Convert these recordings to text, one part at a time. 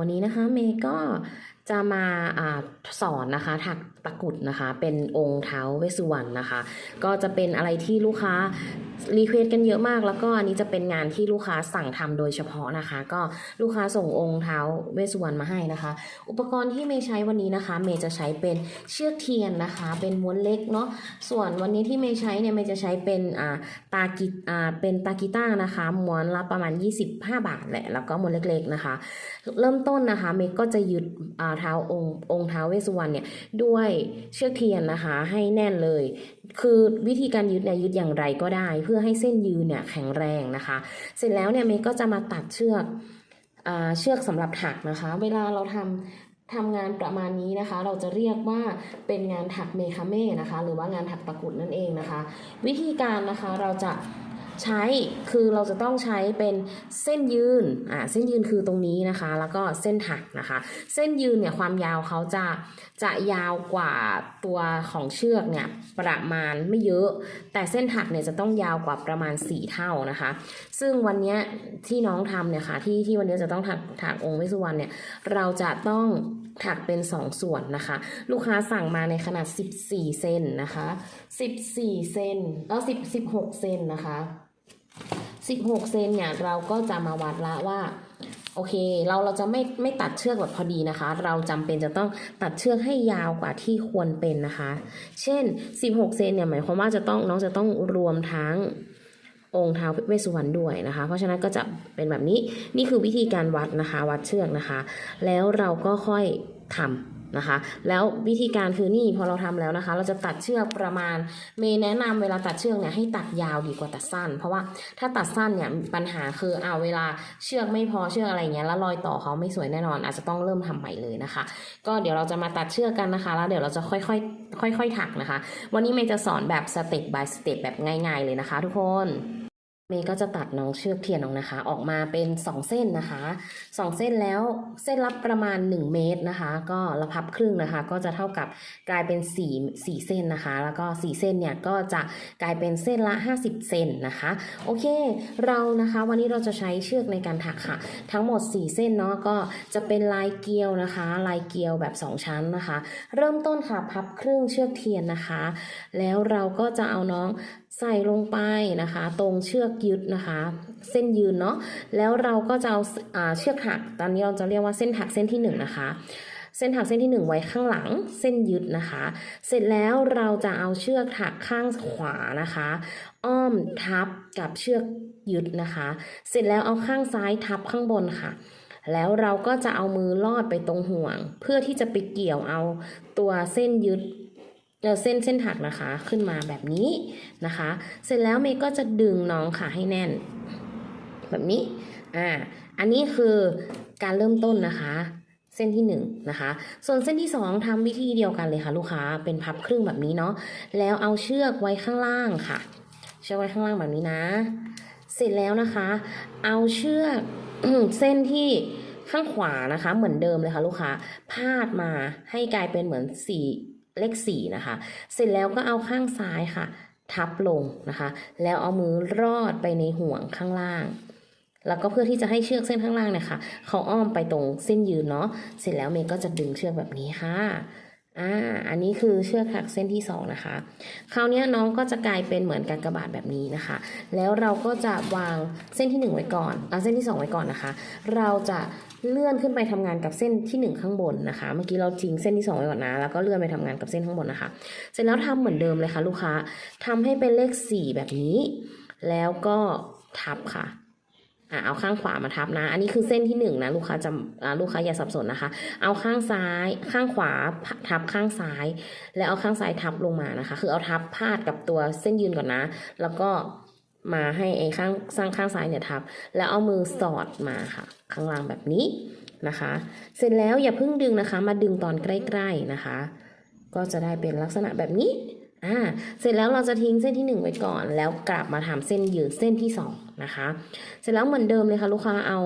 วันนี้นะคะเมย์ก็ จะมาอาสอนนะคะถักตะกุดนะคะ เป็นองค์เท้าเวสุวรรณนะคะ ก็จะเป็นอะไรที่ลูกค้ารีเควสกันเยอะมาก แล้วก็อันนี้จะเป็นงานที่ลูกค้าสั่งทำโดยเฉพาะนะคะ ก็ลูกค้าส่งองค์เท้าเวสสุวรรณมาให้นะคะ อุปกรณ์ที่เมย์ใช้วันนี้นะคะ เมย์จะใช้เป็นเชือกเทียนนะคะ เป็นม้วนเล็กเนาะส่วนวันนี้ที่เมย์ใช้เนี่ยเมย์จะใช้เป็นอ่าตากิอ่าเป็นตากีต้านะคะม้วนละประมาณ 25 บาทแหละแล้วก็ม้วนเล็กๆนะคะ เริ่มต้นนะคะเมย์ก็จะยึดอ่าเท้าองค์องค์เท้าเวสุวรรณเนี่ยด้วยเชือกเทียนนะคะ ให้แน่นเลย คือวิธีการยึดเนี่ยยึดอย่างไรก็ได้ เพื่อให้เส้นยืนเนี่ยแข็งแรงนะคะ เสร็จแล้วเนี่ยเมย์ก็จะมาตัดเชือกอเชือกสำหรับถักนะคะ เวลาเราทำทำงานประมาณนี้นะคะ เราจะเรียกว่าเป็นงานถักเมคาเม่นะคะ หรือว่างานถักตะกรุดนั่นเองนะคะ วิธีการนะคะเราจะ ใช้คือเราจะต้องใช้เป็นเส้นยืนอ่าเส้นยืนคือตรงนี้นะคะ แล้วก็เส้นถักนะคะ เส้นยืนเนี่ยความยาวเขาจะจะยาวกว่าตัวของเชือกเนี่ยประมาณไม่เยอะ แต่เส้นถักเนี่ยจะต้องยาวกว่าประมาณ 4 เท่านะคะ ซึ่งวันนี้ที่น้องทำเนี่ยค่ะที่ที่วันนี้จะต้องถักถักองค์วิสุวรรณเนี่ยเราจะต้อง ถักเป็น 2 ส่วนนะคะ ลูกค้าสั่งมาในขนาด 14 เซนนะคะ 14 เซนแล้ว10 16 เซนนะคะ 16 เซนเนี่ยเราก็จะมาวัดละว่าโอเค เราเราจะไม่ไม่ตัดเชือกแบบพอดีนะคะ เราจำเป็นจะต้องตัดเชือกให้ยาวกว่าที่ควรเป็นนะคะ เช่น 16 เซนเนี่ยหมายความว่าจะต้องน้องจะต้องรวมทั้ง องค์เท้าเวสสุวรรณด้วยนะคะ เพราะฉะนั้นก็จะเป็นแบบนี้นี่คือวิธีการวัดนะคะ วัดเชือกนะคะ แล้วเราก็ค่อยทำนะคะ แล้ววิธีการคือนี่พอเราทำแล้วนะคะ เราจะตัดเชือกประมาณ เมย์แนะนำเวลาตัดเชือกเนี่ยให้ตัดยาวดีกว่าตัดสั้น เพราะว่าถ้าตัดสั้นเนี่ยปัญหาคือเอาเวลาเชือกไม่พอเชือกอะไรเงี้ยแล้วรอยต่อเขาไม่สวยแน่นอน อาจจะต้องเริ่มทำใหม่เลยนะคะ ก็เดี๋ยวเราจะมาตัดเชือกกันนะคะ แล้วเดี๋ยวเราจะค่อยๆค่อยๆถักนะคะ วันนี้เมย์จะสอนแบบสเต็ป by สเต็ปแบบง่าย ๆเลยนะคะ ทุกคน เมย์ก็จะตัดน้องเชือกเทียนน้องนะคะ ออกมาเป็น 2 เส้นนะคะ2เส้นแล้วเส้นละประมาณ 1 เมตรนะคะ ก็ละพับครึ่งนะคะ ก็จะเท่ากับกลายเป็น4 4เส้นนะคะ แล้วก็ 4 เส้นเนี่ยก็จะกลายเป็นเส้นละ 50 เซนนะคะ โอเค เรานะคะ วันนี้เราจะใช้เชือกในการถักค่ะ ทั้งหมด 4 เส้นเนาะก็จะเป็นลายเกลียวนะคะ ลายเกลียวแบบ 2 ชั้นนะคะ เริ่มต้นค่ะพับครึ่งเชือกเทียนนะคะ แล้วเราก็จะเอาน้อง ใส่ลงไปนะคะ ตรงเชือกยึดนะคะ เส้นยืนเนาะแล้วเราก็จะเอาอเชือกถักตอนนี้เราจะเรียกว่าเส้นถักเส้นที่หนึ่งนะคะเส้นถักเส้นที่หนึ่งไว้ข้างหลังเส้นยึดนะคะ เสร็จแล้วเราจะเอาเชือกถักข้างขวานะคะ อ้อมทับกับเชือกยึดนะคะ เสร็จแล้วเอาข้างซ้ายทับข้างบนค่ะ แล้วเราก็จะเอามือลอดไปตรงห่วง เพื่อที่จะไปเกี่ยวเอาตัวเส้นยึด เออเส้นเส้นถักนะคะขึ้นมาแบบนี้นะคะ เสร็จแล้วเมย์ก็จะดึงน้องค่ะให้แน่น แบบนี้อ่าอันนี้คือการเริ่มต้นนะคะ เส้นที่1นงนะคะ ส่วนเส้นที่ 2ทำวิธีเดียวกันเลยค่ะลูกค้าเป็นพับครึ่งแบบนี้เนาะแล้วเอาเชือกไว้ข้างล่างค่ะ เชือกไว้ข้างล่างแบบนี้นะ เสร็จแล้วนะคะ เอาเชือกเส้นที่ข้างขวานะคะ เหมือนเดิมเลยค่ะลูกค้าพาดมาให้กลายเป็นเหมือนสี่ เลขสี่นะคะ เสร็จแล้วก็เอาข้างซ้ายค่ะ ทับลงนะคะ แล้วเอามือรอดไปในห่วงข้างล่าง แล้วก็เพื่อที่จะให้เชือกเส้นข้างล่างเนี่ยค่ะเขาอ้อมไปตรงเส้นยืนเนาะเสร็จแล้วเมย์ก็จะดึงเชือกแบบนี้ค่ะอ่าอันนี้คือเชือกถักเส้นที่สองนะคะ คราวนี้น้องก็จะกลายเป็นเหมือนกากบาทแบบนี้นะคะ แล้วเราก็จะวางเส้นที่หนึ่งไว้ก่อนเอาเส้นที่สองไว้ก่อนนะคะ เราจะ เลื่อนขึ้นไปทำงานกับเส้นที่หนึ่งข้างบนนะคะ เมื่อกี้เราทิ้งเส้นที่สองไว้ก่อนนะ แล้วก็เลื่อนไปทำงานกับเส้นข้างบนนะคะ เสร็จแล้วทำเหมือนเดิมเลยค่ะลูกค้าทำให้เป็นเลขสี่แบบนี้ แล้วก็ทับค่ะอะเอาข้างขวามาทับนะ อันนี้คือเส้นที่หนึ่งนะลูกค้าจำลูกค้าอย่าสับสนนะคะ เอาข้างซ้ายข้างขวาทับข้างซ้าย แล้วเอาข้างซ้ายทับลงมานะคะ คือเอาทับพาดกับตัวเส้นยืนก่อนนะ แล้วก็ มาให้ไอ้ข้างข้างข้างซ้ายเนี่ยทับ แล้วเอามือสอดมาค่ะ ข้างล่างแบบนี้นะคะ เสร็จแล้วอย่าเพิ่งดึงนะคะ มาดึงตอนใกล้ๆนะคะ ก็จะได้เป็นลักษณะแบบนี้อ่าเสร็จแล้วเราจะทิ้งเส้นที่ 1 ไว้ก่อน แล้วกลับมาทำเส้นยืดเส้นที่ 2 นะคะ เสร็จแล้วเหมือนเดิมเลยค่ะลูกค้าเอา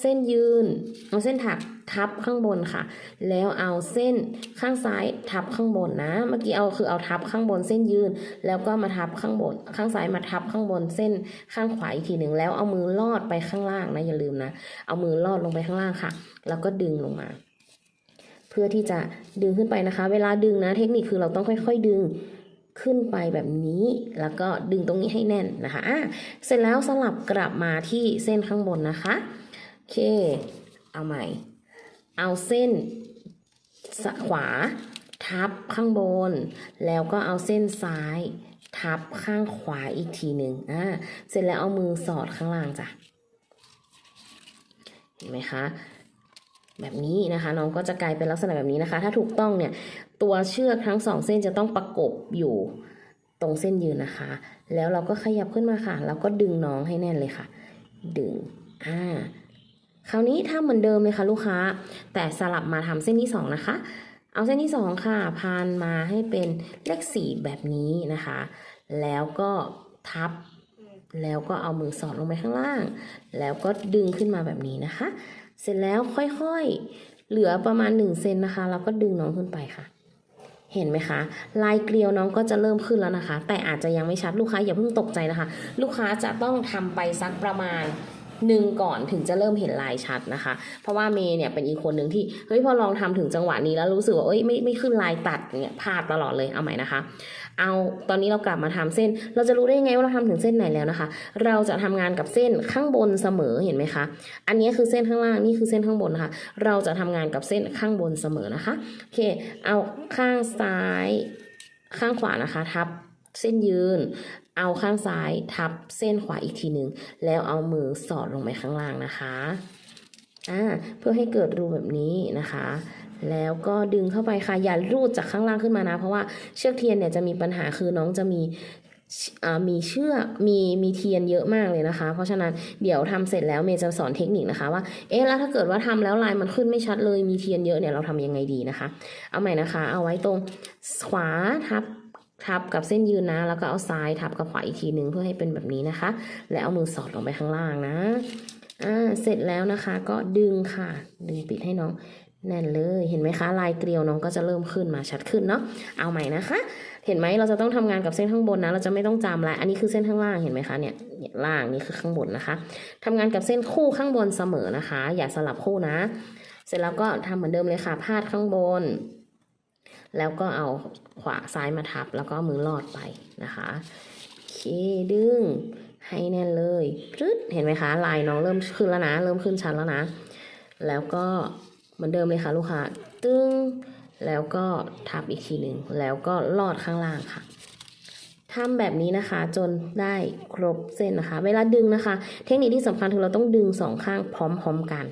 เส้นยืน เอาเส้นถักทับข้างบนค่ะ แล้วเอาเส้นข้างซ้ายทับข้างบนนะ เมื่อกี้เอาคือเอาทับข้างบนเส้นยืน แล้วก็มาทับข้างบน ข้างซ้ายมาทับข้างบนเส้นข้างขวาอีกทีหนึ่งแล้วเอามือลอดไปข้างล่างนะอย่าลืมนะ เอามือลอดลงไปข้างล่างค่ะ แล้วก็ดึงลงมา เพื่อที่จะดึงขึ้นไปนะคะ เวลาดึงนะ เทคนิคคือเราต้องค่อย ๆ ดึง ขึ้นไปแบบนี้ แล้วก็ดึงตรงนี้ให้แน่นนะคะอะเสร็จแล้วสลับกลับมาที่เส้นข้างบนนะคะโอเค เอาใหม่ เอาเส้นสขวา ทับข้างบน แล้วก็เอาเส้นซ้าย ทับข้างขวาอีกทีหนึ่งอ่าเสร็จแล้วเอามือสอดข้างล่างจ้ะเห็นไหมคะ แบบนี้นะคะน้องก็จะกลายเป็นลักษณะแบบนี้นะคะ ถ้าถูกต้องเนี่ยตัวเชือกทั้งสองเส้นจะต้องประกบอยู่ตรงเส้นยืนนะคะ แล้วเราก็ขยับขึ้นมาค่ะ แล้วก็ดึงน้องให้แน่นเลยค่ะ ดึงอ่าคราวนี้ถ้าเหมือนเดิมเลยค่ะลูกค้า แต่สลับมาทำเส้นที่สองนะคะ เอาเส้นที่สองค่ะพานมาให้เป็นเลขสี่แบบนี้นะคะ แล้วก็ทับ แล้วก็เอามือสอดลงไปข้างล่าง แล้วก็ดึงขึ้นมาแบบนี้นะคะ เสร็จแล้วค่อยๆ เหลือประมาณ1เซนนะคะ แล้วก็ดึงน้องขึ้นไปค่ะ เห็นไหมคะ ลายเกลียวน้องก็จะเริ่มขึ้นแล้วนะคะ แต่อาจจะยังไม่ชัดลูกค้าอย่าเพิ่งตกใจนะคะ ลูกค้าจะต้องทำไปสักประมาณ หนึ่งก่อนถึงจะเริ่มเห็นลายชัดนะคะ เพราะว่าเมย์เนี่ยเป็นอีกคนหนึ่งที่เฮ้ยพอลองทำถึงจังหวะนี้แล้วรู้สึกว่าเอ้ยไม่ไม่ขึ้นลายตัดเนี่ยพลาดตลอดเลยเอาใหม่นะคะ เอาตอนนี้เรากลับมาทำเส้น เราจะรู้ได้ยังไงว่าเราทำถึงเส้นไหนแล้วนะคะ เราจะทำงานกับเส้นข้างบนเสมอเห็นไหมคะ อันนี้คือเส้นข้างล่างนี่คือเส้นข้างบนนะคะ เราจะทำงานกับเส้นข้างบนเสมอนะคะโอเค เอาข้างซ้ายข้างขวานะคะทับเส้นยืน เอาข้างซ้ายทับเส้นขวาอีกทีหนึ่งแล้วเอามือสอดลงไปข้างล่างนะคะอ่าเพื่อให้เกิดรูแบบนี้นะคะ แล้วก็ดึงเข้าไปค่ะอย่ารูดจากข้างล่างขึ้นมานะ เพราะว่าเชือกเทียนเนี่ยจะมีปัญหาคือน้องจะมีมีเชือกมีมีเทียนเยอะมากเลยนะคะ เพราะฉะนั้นเดี๋ยวทำเสร็จแล้วเมย์จะสอนเทคนิคนะคะว่าเอ๊ะแล้วถ้าเกิดว่าทำแล้วลายมันขึ้นไม่ชัดเลยมีเทียนเยอะเนี่ยเราทำยังไงดีนะคะ เอาใหม่นะคะ เอาไว้ตรงขวาทับ ทับกับเส้นยืนนะ แล้วก็เอาซ้ายทับกับขวาอีกทีหนึ่งเพื่อให้เป็นแบบนี้นะคะ แล้วเอามือสอดลงไปข้างล่างนะอ่าเสร็จแล้วนะคะก็ดึงค่ะ ดึงปิดให้น้องแน่นเลยเห็นไหมคะ ลายเกลียวน้องก็จะเริ่มขึ้นมาชัดขึ้นเนาะเอาใหม่นะคะ เห็นไหมเราจะต้องทำงานกับเส้นข้างบนนะ เราจะไม่ต้องจำละอันนี้คือเส้นข้างล่างเห็นไหมคะเนี่ยเนี่ยล่างนี่คือข้างบนนะคะทำงานกับเส้นคู่ข้างบนเสมอนะคะ อย่าสลับคู่นะ เสร็จแล้วก็ทำเหมือนเดิมเลยค่ะพาดข้างบน แล้วก็เอาขวาซ้ายมาทับแล้วก็มือลอดไปนะคะโอเคดึงให้แน่นเลยพรึดเห็นไหมคะลายน้องเริ่มขึ้นแล้วนะ เริ่มขึ้นชัดแล้วนะ แล้วก็เหมือนเดิมเลยค่ะลูกค้าตึ้งแล้วก็ทับอีกทีหนึ่งแล้วก็ลอดข้างล่างค่ะ ทำแบบนี้นะคะ จนได้ครบเส้นนะคะ เวลาดึงนะคะ เทคนิคที่สำคัญคือเราต้องดึงสองข้างพร้อมๆกัน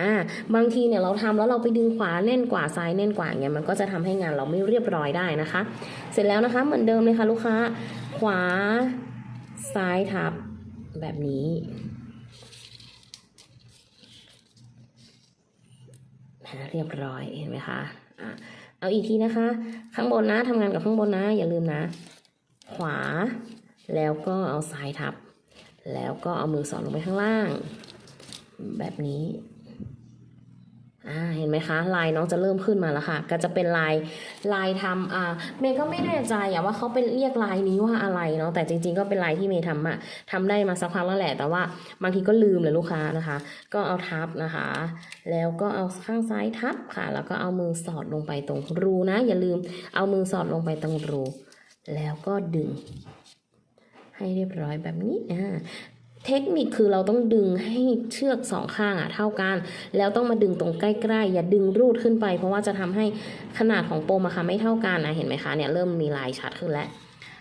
อ่าบางทีเนี่ยเราทำแล้วเราไปดึงขวาแน่นกว่าซ้ายแน่นกว่าอย่างเงี้ยมันก็จะทำให้งานเราไม่เรียบร้อยได้นะคะ เสร็จแล้วนะคะเหมือนเดิมเลยค่ะลูกค้า ขวาซ้ายทับแบบนี้เรียบร้อยเห็นไหมคะอะเอาอีกทีนะคะ ข้างบนนะทำงานกับข้างบนนะ อย่าลืมนะ ขวา แล้วก็เอาซ้ายทับ แล้วก็เอามือสอดลงไปข้างล่าง แบบนี้อ่าเห็นไหมคะ ลายน้องจะเริ่มขึ้นมาแล้วค่ะ ก็จะเป็นลายลายทำอ่าเมย์ก็ไม่แน่ใจอะว่าเขาเป็นเรียกลายนี้ว่าอะไรเนาะแต่จริง ๆ ก็เป็นลายที่เมย์ทำอะทำได้มาสักพักแล้วแหละ แต่ว่าบางทีก็ลืมเลยลูกค้านะคะ ก็เอาทับนะคะ แล้วก็เอาข้างซ้ายทับค่ะ แล้วก็เอามือสอดลงไปตรงรูนะ อย่าลืมเอามือสอดลงไปตรงรู แล้วก็ดึง ให้เรียบร้อยแบบนี้อ่าเทคนิคคือเราต้องดึงให้เชือกสองข้างอะเท่ากัน แล้วต้องมาดึงตรงใกล้ๆ อย่าดึงรูดขึ้นไป เพราะว่าจะทำให้ขนาดของโปมอะค่ะไม่เท่ากันนะเห็นไหมคะเนี่ยเริ่มมีลายชัดขึ้นแล้ว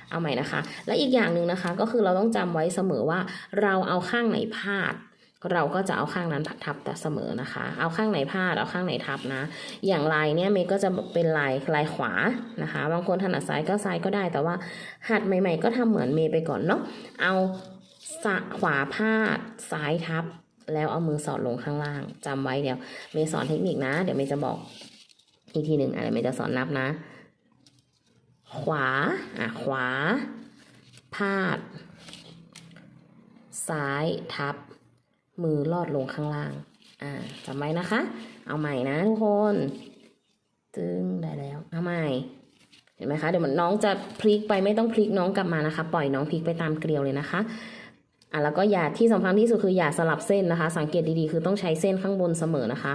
เอาใหม่นะคะ และอีกอย่างหนึ่งนะคะก็คือเราต้องจำไว้เสมอว่าเราเอาข้างไหนพาด เราก็จะเอาข้างนั้นทับแต่เสมอนะคะ เอาข้างไหนพาดเอาข้างไหนทับนะ อย่างลายเนี่ยเมย์ก็จะเป็นลายลายขวานะคะ บางคนถนัดซ้ายก็ซ้ายก็ได้ แต่ว่าหัดใหม่ ๆ ก็ทำเหมือนเมย์ไปก่อนเนาะ เอาขวาพาดซ้ายทับ แล้วเอามือสอดลงข้างล่างจำไว้เดี๋ยวเมย์สอนเทคนิคนะ เดี๋ยวเมย์จะบอกอีกทีหนึ่งอะไรเมย์จะสอนนับนะขขวา อะขวาพาด ซ้ายทับ มือลอดลงข้างล่าง อ่าจำไว้นะคะ เอาใหม่นะทุกคนตึงได้แล้ว เอาใหม่ เห็นไหมคะ เดี๋ยวมันน้องจะพลิกไปไม่ต้องพลิกน้องกลับมานะคะ ปล่อยน้องพลิกไปตามเกลียวเลยนะคะอะแล้วก็อย่าที่สำคัญที่สุดคืออย่าสลับเส้นนะคะ สังเกตดีๆ คือต้องใช้เส้นข้างบนเสมอนะคะ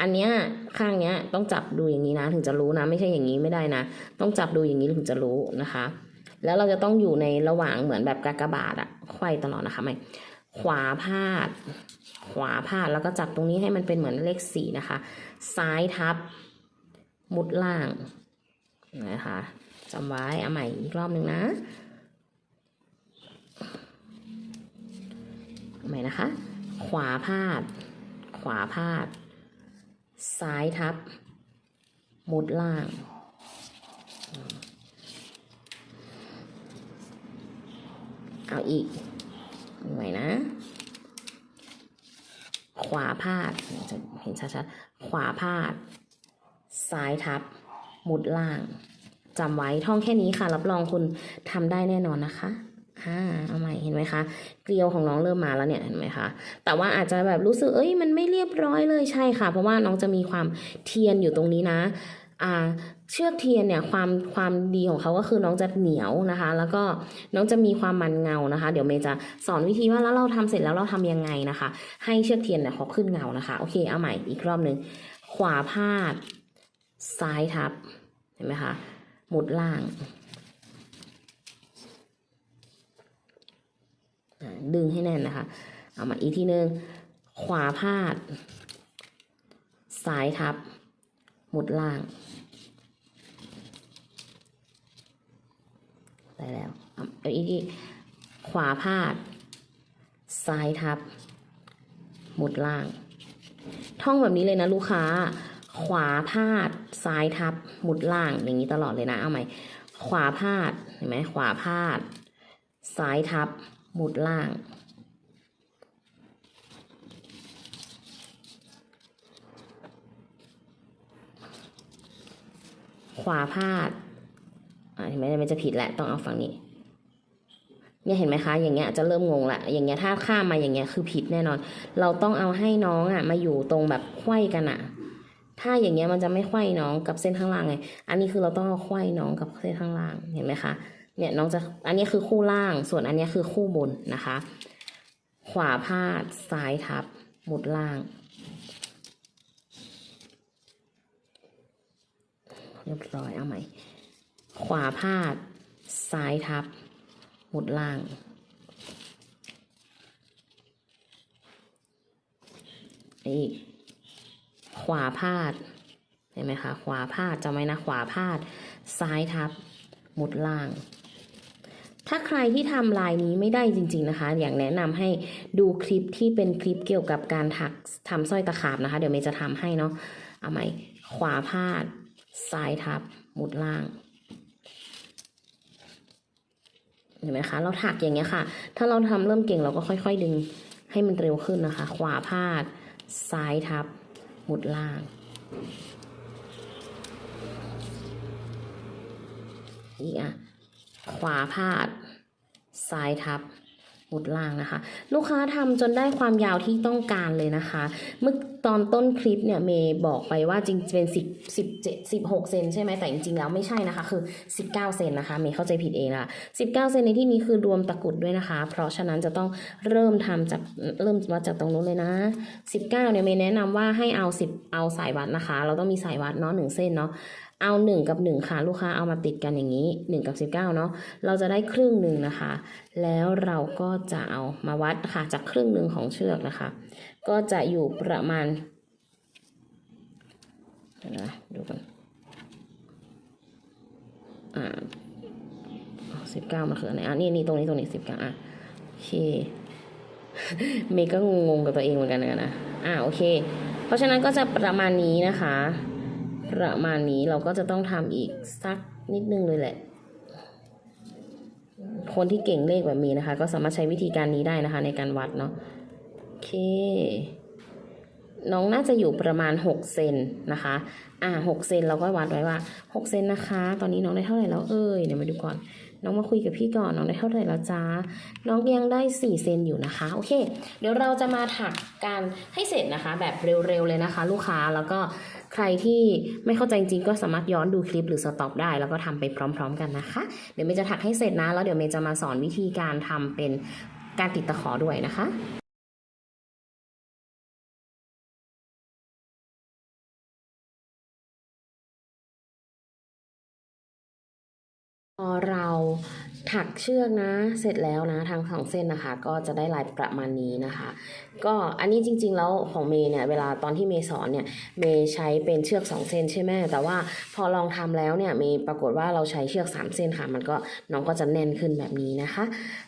อันเนี้ยข้างเนี้ยต้องจับดูอย่างนี้นะ ถึงจะรู้นะ ไม่ใช่อย่างนี้ไม่ได้นะ ต้องจับดูอย่างนี้ถึงจะรู้นะคะ แล้วเราจะต้องอยู่ในระหว่างเหมือนแบบกากบาทอะไขว้ตลอดนะคะไม่ ขวาพาด ขวาพาดแล้วก็จับตรงนี้ให้มันเป็นเหมือนเลขสี่นะคะ ซ้ายทับ มุดล่างนะคะจำไว้เอาใหม่อีกรอบหนึ่งนะเอาใหม่นะคะ ขวาพาด ขวาพาด ซ้ายทับ มุดล่างเอาอีก ใหม่นะ ขวาพาดจะเห็นชัดๆ ขวาพาด ซ้ายทับ มุดล่างจำไว้ท่องแค่นี้ค่ะ รับรองคุณทำได้แน่นอนนะคะอ่าเอาใหม่เห็นไหมคะ เกลียวของน้องเริ่มมาแล้วเนี่ยเห็นไหมคะ แต่ว่าอาจจะแบบรู้สึกเอ้ยมันไม่เรียบร้อยเลยใช่ค่ะ เพราะว่าน้องจะมีความเทียนอยู่ตรงนี้นะ เชือกเทียนเนี่ยความความดีของเขาก็คือน้องจะเหนียวนะคะ แล้วก็น้องจะมีความมันเงานะคะ เดี๋ยวเมย์จะสอนวิธีว่าแล้วเราทำเสร็จแล้วเราทำยังไงนะคะ ให้เชือกเทียนเนี่ยเขาขึ้นเงานะคะโอเคเอาใหม่อีกรอบหนึ่งขวาพาด ซ้ายทับเห็นไหมคะหมุดล่างดึงให้แน่นนะคะ เอามาอีกทีหนึ่งขวาพาด ซ้ายทับ หมุดล่าง ได้แล้วเอาเอาอีกทีขวาพาด ซ้ายทับ หมุดล่าง ท่องแบบนี้เลยนะลูกค้า ขวาพาด ซ้ายทับ หมุดล่าง อย่างนี้ตลอดเลยนะ เอาใหม่ ขวาพาด เห็นไหม ขวาพาด ซ้ายทับ หมุดล่าง ขวาพาดอ่าเห็นไหมมันจะผิดแหละต้องเอาฝั่งนี้เนี่ยเห็นไหมคะ อย่างเงี้ยจะเริ่มงงละอย่างเงี้ยถ้าข้ามมาอย่างเงี้ยคือผิดแน่นอน เราต้องเอาให้น้องอะมาอยู่ตรงแบบไขว้กันอะ ถ้าอย่างเงี้ยมันจะไม่ไขว้น้องกับเส้นข้างล่างไง อันนี้คือเราต้องเอาไขว้น้องกับเส้นข้างล่างเห็นไหมคะ เนี่ยน้องจะอันนี้คือคู่ล่าง ส่วนอันนี้คือคู่บนนะคะ ขวาพาดซ้ายทับหมุดล่าง เรียบร้อยเอาใหม่ ขวาพาด ซ้ายทับ หมุดล่าง อีก ขวาพาด เห็นไหมคะ ขวาพาดจำไว้นะ ขวาพาด ซ้ายทับ หมุดล่างถ้าใครที่ทำลายนี้ไม่ได้จริง ๆนะคะ อย่างแนะนำให้ดูคลิปที่เป็นคลิปเกี่ยวกับการถักทำสร้อยตะขาบนะคะ เดี๋ยวเมย์จะทำให้เนาะเอาใหม่ขวาพาด ซ้ายทับหมุดล่างเห็นไหมคะ เราถักอย่างเงี้ยค่ะ ถ้าเราทำเริ่มเก่งเราก็ค่อย ๆ ดึงให้มันเร็วขึ้นนะคะ ขวาพาด ซ้ายทับ หมุดล่าง อีกอะ ขวาพาด ซ้ายทับ หมุดล่างนะคะ ลูกค้าทำจนได้ความยาวที่ต้องการเลยนะคะ เมื่อ ตอนต้นคลิปเนี่ยเมย์บอกไปว่าจริงเป็นสิบสิบเจ็ดสิบหกเซนใช่ไหมแต่จริงๆแล้วไม่ใช่นะคะ คือสิบเก้าเซนนะคะเมย์เข้าใจผิดเองละสิบเก้าเซนในที่นี้คือรวมตะกุดด้วยนะคะ เพราะฉะนั้นจะต้องเริ่มทำจากเริ่มวัดจากตรงนู้นเลยนะสิบเก้าเนี่ยเมย์แนะนำว่าให้เอาสิบเอาสายวัดนะคะ เราต้องมีสายวัดเนาะหนึ่งเส้นเนาะเอาหนึ่งกับหนึ่งค่ะลูกค้าเอามาติดกันอย่างนี้หนึ่งกับสิบเก้าเนาะเราจะได้ครึ่งหนึ่งนะคะ แล้วเราก็จะเอามาวัดค่ะจากครึ่งหนึ่งของเชือกนะคะ ก็จะอยู่ประมาณนะดูกันอ่าสิบเก้ามันคืออันไหนอะนี่นี่ตรงนี้ตรงนี้สิบเก้าอะโอเคเมย์ก็งงกับตัวเองเหมือนกันนะอ่าโอเค เพราะฉะนั้นก็จะประมาณนี้นะคะ ประมาณนี้เราก็จะต้องทำอีกสักนิดนึงเลยแหละ คนที่เก่งเลขแบบมีนะคะ ก็สามารถใช้วิธีการนี้ได้นะคะ ในการวัดเนาะ เค น้องน่าจะอยู่ประมาณ 6 เซนนะคะ อ่า6เซนเราก็วัดไว้ว่า 6 เซนนะคะ ตอนนี้น้องได้เท่าไหร่แล้วเอ่ยเดี๋ยวมาดูก่อน น้องมาคุยกับพี่ก่อนน้องได้เท่าไหร่แล้วจ้าน้องยังได้ 4 เซนอยู่นะคะ โอเค เดี๋ยวเราจะมาถักการให้เสร็จนะคะ แบบเร็วๆเลยนะคะ ลูกค้าแล้วก็ใครที่ไม่เข้าใจจริงก็สามารถย้อนดูคลิปหรือสต็อปได้ แล้วก็ทำไปพร้อม ๆ กันนะคะ เดี๋ยวเมย์จะถักให้เสร็จนะ แล้วเดี๋ยวเมย์จะมาสอนวิธีการทำเป็นการติดตะขอด้วยนะคะ ถักเชือกนะเสร็จแล้วนะทางสองเส้นนะคะ ก็จะได้ลายประมาณนี้นะคะ ก็อันนี้จริง ๆ แล้วของเมย์เนี่ยเวลาตอนที่เมย์สอนเนี่ยเมย์ใช้เป็นเชือก 2 เส้นใช่ไหมแต่ว่าพอลองทำแล้วเนี่ยเมย์ปรากฏว่าเราใช้เชือก 3 เส้นค่ะ มันก็น้องก็จะแน่นขึ้นแบบนี้นะคะ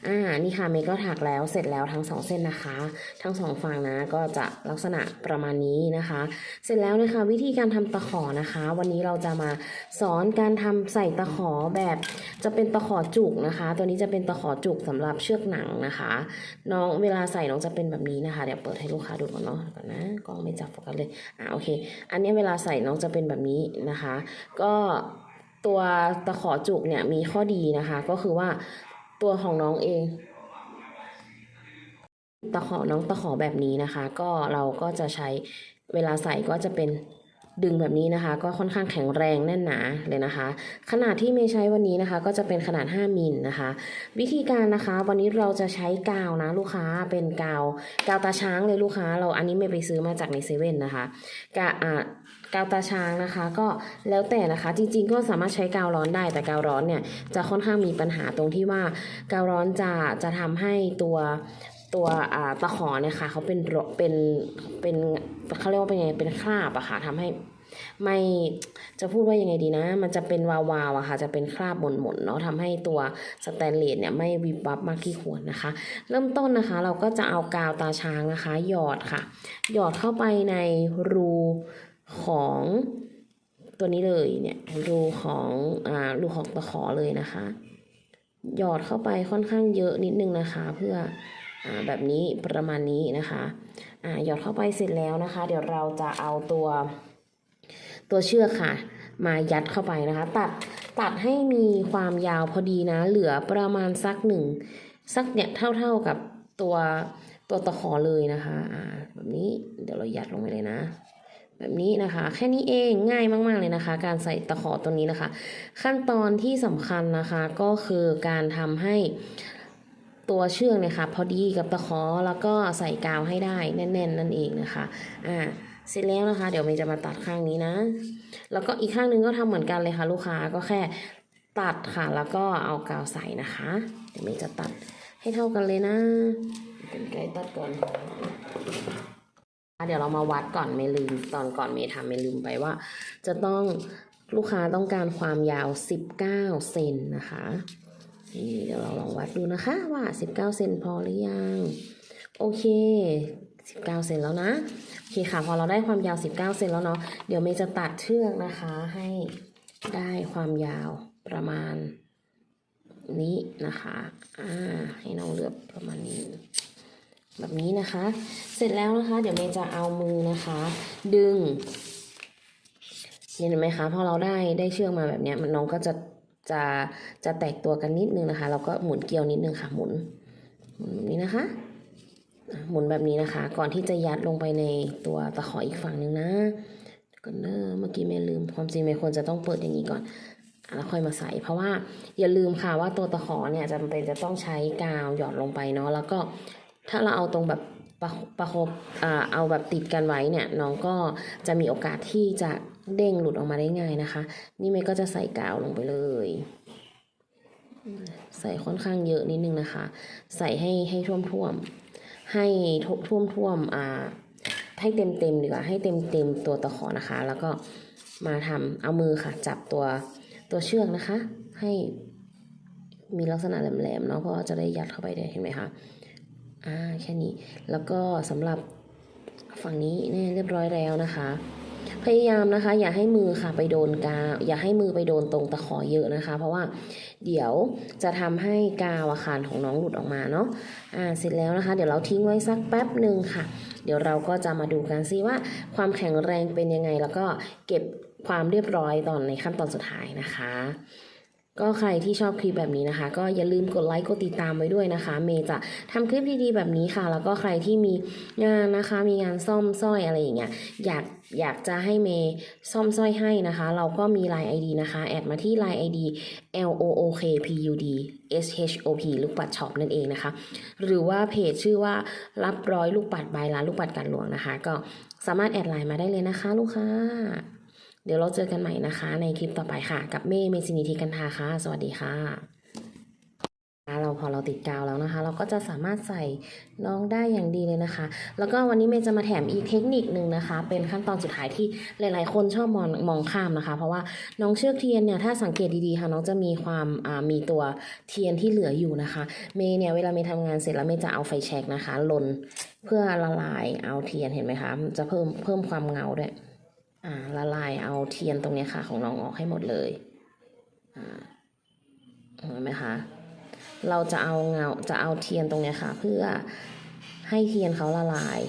อ่านี่ค่ะเมย์ก็ถักแล้วเสร็จแล้วทั้งสองเส้นนะคะ ทั้งสองฝั่งนะก็จะลักษณะประมาณนี้นะคะ เสร็จแล้วนะคะวิธีการทำตะขอนะคะ วันนี้เราจะมาสอนการทำใส่ตะขอแบบจะเป็นตะขอจุกนะคะตัวนี้จะเป็นตะขอจุกสำหรับเชือกหนังนะคะ น้องเวลาใส่น้องจะเป็นแบบนี้นะคะ เดี๋ยวเปิดให้ลูกค้าดูก่อนเนาะก่อนนะกล้องไม่จับโฟกัสเลยอ่าโอเค อันนี้เวลาใส่น้องจะเป็นแบบนี้นะคะ ก็ตัวตะขอจุกเนี่ยมีข้อดีนะคะ ก็คือว่าตัวของน้องเองตะขอน้องตะขอแบบนี้นะคะ ก็เราก็จะใช้เวลาใส่ก็จะเป็น ดึงแบบนี้นะคะก็ค่อนข้างแข็งแรงแน่นหนาเลยนะคะ ขนาดที่เมย์ใช้วันนี้นะคะ ก็จะเป็นขนาด 5มิลนะคะ วิธีการนะคะวันนี้เราจะใช้กาวนะลูกค้าเป็นกาวกาวตาช้างเลยลูกค้า เราอันนี้ไม่ไปซื้อมาจากในเซเว่นนะคะกาอ่ากาวตาช้างนะคะก็แล้วแต่นะคะจริงๆก็สามารถใช้กาวร้อนได้แต่กาวร้อนเนี่ยจะค่อนข้างมีปัญหาตรงที่ว่ากาวร้อนจะจะทำให้ตัว ตัวอ่าตะขอเนี่ยค่ะเขาเป็นเป็นเป็นเขาเรียกว่าเป็นไงเป็นคราบอะค่ะทำให้ไม่จะพูดว่ายังไงดีนะ มันจะเป็นวาวๆอะค่ะ จะเป็นคราบหม่นๆเนาะทำให้ตัวสแตนเลสเนี่ยไม่วิบวับมากที่ควรนะคะ เริ่มต้นนะคะ เราก็จะเอากาวตาช้างนะคะ หยอดค่ะ หยอดเข้าไปในรูของตัวนี้เลยเนี่ยรูของอ่ารูของตะขอเลยนะคะ หยอดเข้าไปค่อนข้างเยอะนิดนึงนะคะ เพื่อ แบบนี้ประมาณนี้นะคะอ่าหยอดเข้าไปเสร็จแล้วนะคะ เดี๋ยวเราจะเอาตัวตัวเชือกค่ะ มายัดเข้าไปนะคะ ตัดตัดให้มีความยาวพอดีนะ เหลือประมาณสักหนึ่งสักเนี่ยเท่าๆกับตัวตัวตะขอเลยนะคะอ่าแบบนี้เดี๋ยวเรายัดลงไปเลยนะแบบนี้นะคะ แค่นี้เองง่ายมาก ๆ เลยนะคะ การใส่ตะขอตัวนี้นะคะ ขั้นตอนที่สำคัญนะคะก็คือการทำให้ ตัวเชือกเนี่ยค่ะพอดีกับตะขอแล้วก็ใส่กาวให้ได้แน่น ๆ นั่นเองนะคะอ่าเสร็จแล้วนะคะ เดี๋ยวเมย์จะมาตัดข้างนี้นะ แล้วก็อีกข้างนึงก็ทำเหมือนกันเลยค่ะ ลูกค้าก็แค่ตัดค่ะ แล้วก็เอากาวใส่นะคะ เดี๋ยวเมย์จะตัดให้เท่ากันเลยนะเป็นไกลตัดก่อนเดี๋ยวเรามาวัดก่อนไม่ลืมตอนก่อนเมย์ทำไม่ลืมไปว่า จะต้องลูกค้าต้องการความยาว 19 เซนนะคะ นี่เดี๋ยวเราลองวัดดูนะคะว่า19เซนพอหรือยัง โอเค 19เซนแล้วนะ โอเคค่ะ พอเราได้ความยาว 19เซนแล้วเนาะ เดี๋ยวเมย์จะตัดเชือกนะคะให้ได้ความยาวประมาณนี้นะคะ อ่า ให้น้องเลือกประมาณนี้ แบบนี้นะคะ เสร็จแล้วนะคะ เดี๋ยวเมย์จะเอามือนะคะ ดึงเห็นไหมคะ พอเราได้ได้เชือกมาแบบเนี้ยมันน้องก็จะ จะจะแตกตัวกันนิดนึงนะคะแล้วก็หมุนเกลียวนิดนึงค่ะหมุนหมุนแบบนี้นะคะ หมุนแบบนี้นะคะ ก่อนที่จะยัดลงไปในตัวตะขออีกฝั่งหนึ่งนะก่อนเนอะเมื่อกี้เมย์ลืมความจริงเมย์ควรจะต้องเปิดอย่างนี้ก่อนแล้วค่อยมาใส่ เพราะว่าอย่าลืมค่ะว่าตัวตะขอเนี่ยจำเป็นจะต้องใช้กาวหยอดลงไปเนาะแล้วก็ถ้าเราเอาตรงแบบประประคบอ่าเอาแบบติดกันไว้เนี่ยน้องก็จะมีโอกาสที่จะ เด้งหลุดออกมาได้ง่ายนะคะ นี่เมย์ก็จะใส่กาวลงไปเลย ใส่ค่อนข้างเยอะนิดนึงนะคะ ใส่ให้ให้ท่วมท่วม ให้ท่วมท่วมท่วมอ่า ให้เต็มเต็มดีกว่า ให้เต็มเต็มตัวตะขอนะคะ แล้วก็มาทำเอามือค่ะ จับตัวตัวเชือกนะคะ ให้มีลักษณะแหลมๆเนาะเพราะจะได้ยัดเข้าไปได้เห็นไหมคะอ่าแค่นี้แล้วก็สำหรับฝั่งนี้เนี่ยเรียบร้อยแล้วนะคะ พยายามนะคะ อย่าให้มือค่ะไปโดนกาวอย่าให้มือไปโดนตรงตะขอเยอะนะคะ เพราะว่าเดี๋ยวจะทำให้กาวอาคารของน้องหลุดออกมาเนาะอ่าเสร็จแล้วนะคะ เดี๋ยวเราทิ้งไว้สักแป๊บหนึ่งค่ะ เดี๋ยวเราก็จะมาดูกันซิว่าความแข็งแรงเป็นยังไง แล้วก็เก็บความเรียบร้อยตอนในขั้นตอนสุดท้ายนะคะก็ใครที่ชอบคลิปแบบนี้นะคะ ก็อย่าลืมกดไลค์กดติดตามไว้ด้วยนะคะ เมย์จะทำคลิปดีๆแบบนี้ค่ะ แล้วก็ใครที่มีงานนะคะ มีงานซ่อมสร้อยอะไรอย่างเงี้ยอยาก อยากจะให้เมย์ซ่อมสร้อยให้นะคะ เราก็มี Line ID นะคะ แอดมาที่ Line ID L O O K P U D S H O P ลูกปัดช็อปนั่นเองนะคะ หรือว่าเพจชื่อว่ารับร้อยลูกปัดบายร้านลูกปัดกันหลวงนะคะ ก็สามารถแอดไลน์มาได้เลยนะคะ ลูกค้า เดี๋ยวเราเจอกันใหม่นะคะ ในคลิปต่อไปค่ะ กับเมย์เมซินิทีกันทาค่ะ สวัสดีค่ะ เราพอเราติดกาวแล้วนะคะ เราก็จะสามารถใส่น้องได้อย่างดีเลยนะคะ แล้วก็วันนี้เมย์จะมาแถมอีกเทคนิคหนึ่งนะคะ เป็นขั้นตอนสุดท้ายที่หลาย ๆ คนชอบมองมองข้ามนะคะ เพราะว่าน้องเชือกเทียนเนี่ยถ้าสังเกตดีๆค่ะน้องจะมีความมีตัวเทียนที่เหลืออยู่นะคะ เมย์เนี่ยเวลาเมย์ทำงานเสร็จแล้วเมย์จะเอาไฟแช็กนะคะลนเพื่อละลายเอาเทียนเห็นไหมคะจะเพิ่มเพิ่มความเงาด้วยอ่าละลายเอาเทียนตรงนี้ค่ะ ของน้องออกให้หมดเลยอ่าเห็นไหมคะ เราจะเอาเงาจะเอาเทียนตรงเนี้ยค่ะ เพื่อให้เทียนเขาละลาย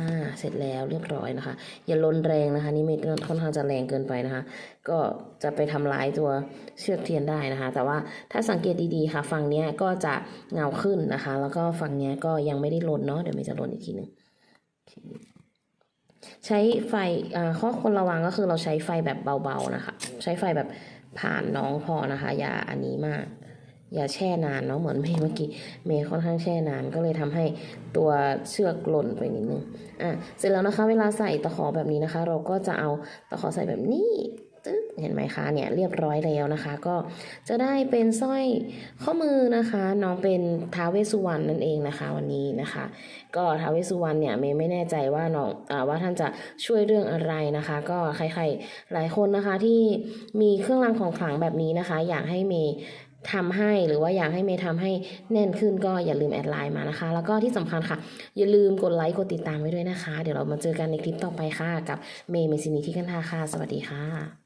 อ่าเสร็จแล้วเรียบร้อยนะคะ อย่าลนแรงนะคะ นี่ไม่ค่อนข้างจะแรงเกินไปนะคะ ก็จะไปทำลายตัวเชือกเทียนได้นะคะ แต่ว่าถ้าสังเกตดีๆค่ะฝั่งเนี้ยก็จะเงาขึ้นนะคะ แล้วก็ฝั่งเนี้ยก็ยังไม่ได้ลนเนาะเดี๋ยวไม่จะลนอีกทีหนึ่งใช้ไฟอ่าข้อควรระวังก็คือเราใช้ไฟแบบเบาๆนะคะ ใช้ไฟแบบผ่านน้องพอนะคะ อย่าอันนี้มาก อย่าแช่นานเนาะเหมือนเมย์เมื่อกี้เมย์ค่อนข้างแช่นานก็เลยทำให้ตัวเชือกหล่นไปนิดนึงอะเสร็จแล้วนะคะ เวลาใส่ตะขอแบบนี้นะคะ เราก็จะเอาตะขอใส่แบบนี้ตึ๊ดเห็นไหมคะเนี่ยเรียบร้อยแล้วนะคะ ก็จะได้เป็นสร้อยข้อมือนะคะน้องเป็นท้าวเวสสุวรรณนั่นเองนะคะวันนี้นะคะ ก็ท้าวเวสสุวรรณเนี่ยเมย์ไม่แน่ใจว่าน้องอาว่าท่านจะช่วยเรื่องอะไรนะคะ ก็ใครๆหลายคนนะคะที่มีเครื่องรางของขลังแบบนี้นะคะ อยากให้เมย์ ทำให้หรือว่าอยากให้เมย์ทำให้แน่นขึ้นก็อย่าลืมแอดไลน์มานะคะ แล้วก็ที่สำคัญค่ะ อย่าลืมกดไลค์กดติดตามไว้ด้วยนะคะ เดี๋ยวเรามาเจอกันในคลิปต่อไปค่ะ กับเมย์เมซินีที่กันทาค่ะ สวัสดีค่ะ